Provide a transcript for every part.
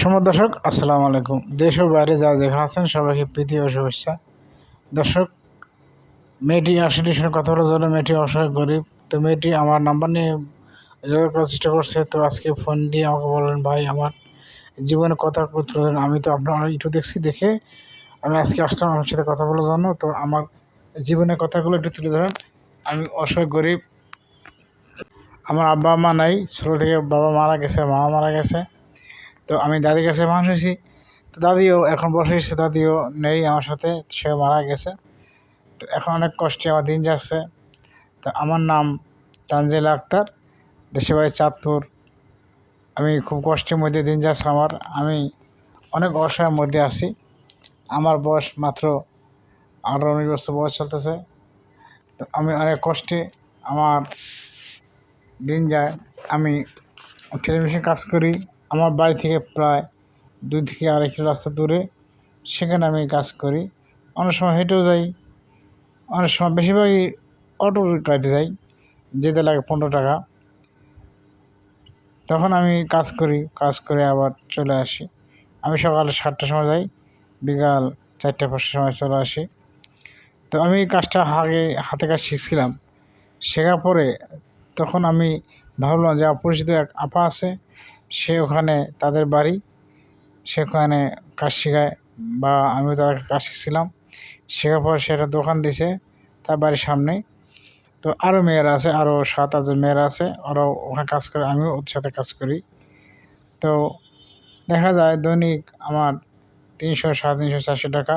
দর্শক, আসসালামু আলাইকুম। দেশ ও বাইরে যা যেখানে আছেন, সবাইকে প্রীতি ও শুভেচ্ছা। দর্শক, মেয়েটি আশিটির সঙ্গে কথা বলার জন্য মেয়েটি অসহায়, গরিব। তো মেয়েটি আমার নাম্বার নিয়ে যোগাযোগ করার চেষ্টা করছে। তো আজকে ফোন দিয়ে আমাকে বললেন, ভাই, আমার জীবনে কথা তুলে আমি তো আপনার একটু দেখছি, দেখে আমি আজকে আসলাম আমার সাথে কথা বলার জন্য। তো আমার জীবনের কথাগুলো একটু তুলে ধরেন। আমি অসহায়, গরিব। আমার আব্বা মা নাই, ছোটো থেকে বাবা মারা গেছে, মা মারা গেছে। তো আমি দাদির কাছে মানুষ হয়েছি। তো দাদিও এখন বসে এসেছে দাদিও নেই আমার সাথে সে মারা গেছে। তো এখন অনেক কষ্টে আমার দিন যাচ্ছে। তো আমার নাম তানজিল আক্তার দেশে বাড়ি চাঁদপুর। আমি খুব কষ্টের মধ্যে দিন যাচ্ছে আমার। আমি অনেক অসহায়ের মধ্যে আছি। আমার বয়স মাত্র আঠারো উনিশ বছর বয়স চলতেছে। তো আমি অনেক কষ্টে আমার দিন যায়। আমি টেলিভিশন কাজ করি। আমার বাড়ি থেকে প্রায় দুই থেকে আড়াই কিলো রাস্তা দূরে সেখানে আমি কাজ করি। অনেক সময় হেঁটেও যাই, অনেক সময় বেশিরভাগই অটো গাড়িতে যাই, যেতে লাগে পনেরো টাকা। তখন আমি কাজ করি, কাজ করে আবার চলে আসি। আমি সকালে সাতটার সময় যাই, বিকাল চারটে পাঁচটার সময় চলে আসি। তো আমি কাজটা আগে হাতে কাজ শিখছিলাম। শেখার পরে তখন আমি ভাবলাম যে অপরিচিত এক আপা আছে সে ওখানে তাদের বাড়ি সেখানে কাজ শেখায় বা আমিও তাদের কাজ শিখছিলাম শেখার পর সে একটা দোকান দিছে, তার বাড়ির সামনে তো আরও মেয়েরা আছে আরও সাত আটজন মেয়েরা আছে, ওরাও ওখানে কাজ করে, আমিও ওদের সাথে কাজ করি। তো দেখা যায় দৈনিক আমার তিনশো, সাড়ে তিনশো, চারশো টাকা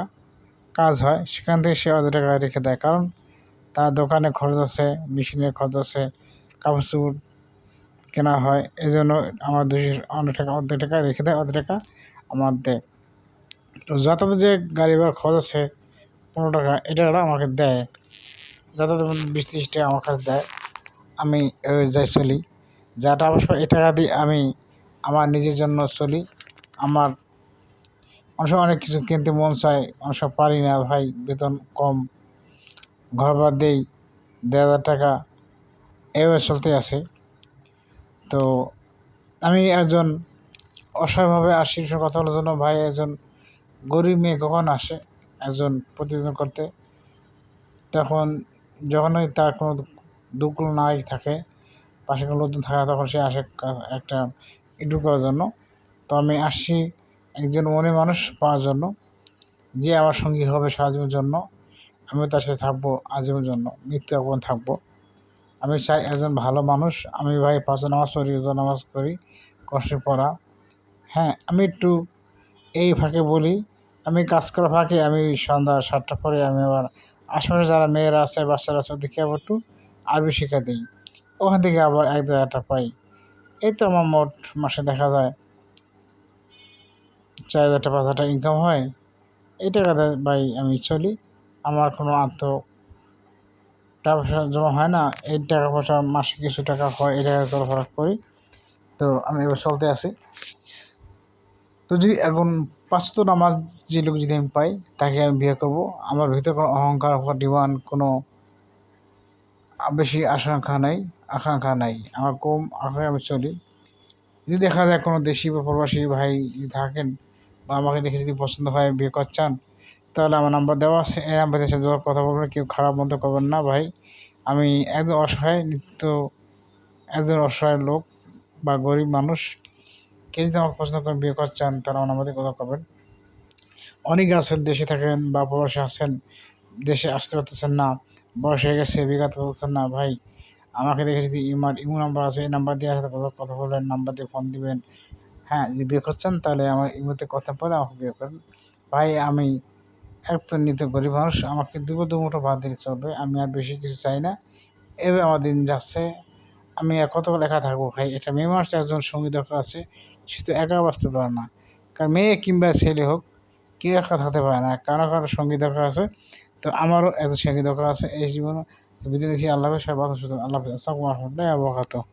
কাজ হয়। সেখান থেকে সে অত টাকা রেখে দেয়। কারণ তার দোকানে খরচ আছে, মেশিনের খরচ আছে, কাপড় চোপড় কেনা হয়। এই জন্য আমার দুশো অনেক টাকা, অর্ধেক টাকা রেখে দেয়, অর্ধেক টাকা আমার দেয়। তো যাতায়াতের যে গাড়ি ভাড়া খরচ আছে, পনেরো টাকা, এটা টাকাটা আমাকে দেয়। যাতায়াতের বিশ ত্রিশ টাকা আমার কাছে দেয়। আমি যাই চলি। যাটা অবশ্য এই টাকা দিয়ে আমি আমার নিজের জন্য চলি। আমার অনেক সময় অনেক কিছু কিনতে মন চায়, অনেক সময় পারি না ভাই, বেতন কম। ঘর ভাড়া দেই, দেড় হাজার টাকা। এভাবে চলতে আছে। তো আমি একজন অসহায়ভাবে আসি কথা বলার জন্য ভাই একজন গরিব মেয়ে কখন আসে একজন প্রতিদিন করতে? তখন যখনই তার কোনো দুঃখ নাই থাকে, পাশে কোনো লোকজন থাকে না, তখন সে আসে একটা ইন্টু করার জন্য। তো আমি আসছি একজন মনে মানুষ পাওয়ার জন্য, যে আমার সঙ্গী হবে সারা জীবনের জন্য। আমিও তার সাথে থাকব, আজীবনের জন্য মৃত্যু এখন থাকব। আমি চাই একজন ভালো মানুষ, আমি ভাই পাঁচ নামাজ পড়ি নামাজ করি কষ্টের পড়া। হ্যাঁ আমি একটু এই ফাঁকে বলি, আমি কাজ করা ফাঁকে আমি সন্ধ্যা সাতটা পরে আমি আবার আশেপাশে যারা মেয়েরা আছে, বাচ্চারা আছে, ওদেরকে আবার একটু আরবি শিখা দিই। ওখান থেকে আবার এক দেড় পাই। এই তো আমার মোট মাসে দেখা যায় চার হাজার টাকা পাঁচ হাজার ইনকাম হয়। এই টাকাতে ভাই আমি চলি। আমার কোনো আর্থ টাকা পয়সা জমা হয় না, এই টাকা পয়সা মাসে কিছু টাকা হয়, এই টাকা চলাফেরা করি। তো আমি এবার চলতে আসি তো যদি এখন পাঁচশো নামাজ যে লোক যদি আমি পাই, তাকে আমি বিয়ে করব। আমার ভিতরে কোনো অহংকার বা ডিমান্ড, কোনো বেশি আশঙ্কা নাই, আকাঙ্ক্ষা নাই। আমার কম আকাঙ্ক্ষা আমি চলি। যদি দেখা যায় কোনো দেশি বা প্রবাসী ভাই থাকেন বা আমাকে দেখে যদি পছন্দ হয়, বিয়ে করছেন তাহলে আমার নাম্বার দেওয়া আছে। এই নাম্বারে এসে কথা বলবেন কেউ খারাপ মতো করবেন না ভাই। আমি একজন অসহায়, নিত্য একজন অসহায় লোক বা গরিব মানুষ। কেউ যদি আমাকে পছন্দ করেন, বিয়ে করছেন তারা আমার নাম্বারে কথা করবেন অনেক আছেন, দেশে থাকেন বা প্রবাসে আছেন, দেশে আসতে পারতেছেন না, বয়স হয়ে গেছে, বিঘাত পারতেছেন না ভাই। আমাকে দেখে যদি ইমার ইমো নাম্বার আছে, এই নাম্বার দিয়ে আসলে কথা বলবেন নাম্বার দিয়ে ফোন দিবেন। হ্যাঁ যদি বিয়ে করছেন তাহলে আমার ইমোতে কথা বলে আমাকে বিয়ে করেন। ভাই, আমি একদম নিত গরিব মানুষ আমাকে দুটো দুমুঠো ভাত দিলে চলবে, আমি আর বেশি কিছু চাই না। এভাবে আমার দিন যাচ্ছে, আমি আর কত একা থাকব ভাই? এটা মেয়ে মানুষ একজন সঙ্গী দরকার আছে, সে তো একা বাঁচতে পারে না। কারণ মেয়ে কিংবা ছেলে হোক, কেউ একা থাকতে পারে না। কারও কারও সঙ্গী দরকার আছে, তো আমারও একজন সঙ্গী দরকার আছে এই জীবনে। বিদায় দিচ্ছি আল্লাহ ভালো আল্লাহ আসসালামু রহমতুল্লাহ